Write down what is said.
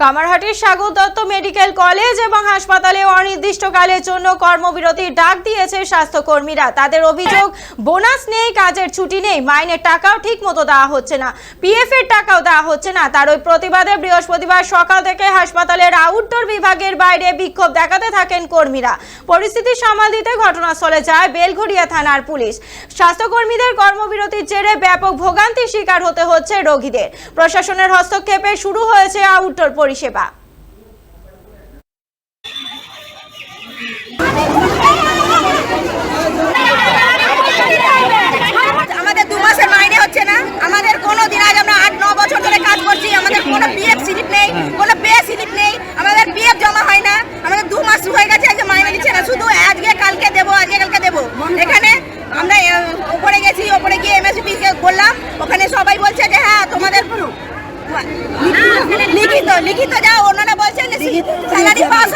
কামারহাটির Sagar Dutta medical college এবং হাসপাতালে অনির্দিষ্টকালের জন্য কর্মবিরতির ডাক দিয়েছে স্বাস্থ্যকর্মীরা। তাদের অভিযোগ, বোনাস নেই, কাজের ছুটি নেই, মাইনের টাকাও ঠিক মতো দেওয়া হচ্ছে না। পিএফ এর টাকাও দেওয়া হচ্ছে না। তার ওই প্রতিবাদে বৃহস্পতিবার সকাল থেকে হাসপাতালের আউটডোর বিভাগের বাইরে বিক্ষোভ দেখাতে থাকেন কর্মীরা। পরিস্থিতি সামাল দিতে ঘটনাস্থলে যায় বেলঘড়িয়া থানার পুলিশ। স্বাস্থ্যকর্মীদের কর্মবিরতির জেরে ব্যাপক ভোগান্তির শিকার হতে হচ্ছে রোগীদের। প্রশাসনের হস্তক্ষেপে শুরু হয়েছে আউটডোর পরিষেবা। আমাদের দু মাসের মাইনে হচ্ছে না। আমাদের কোনো দিন আজ আমরা আট ন বছর ধরে কাজ করছি। আমাদের কোনো পিএফ স্লিপ নেই কোনো পে স্লিপ নেই। আমাদের পিএফ জমা হয় না। আমাদের দু মাস হয়ে গেছে আজকে মাইনে দিচ্ছে না। শুধু আজকে কালকে দেবো আজকে কালকে দেবো। এখানে আমরা ওপরে গেছি ওপরে গিয়ে এমএসপি কে বললাম। ওখানে সবাই বলছে যে হ্যাঁ তোমাদের লিখিত লিখিত যা ওনারা বলছেন স্যালারি পাস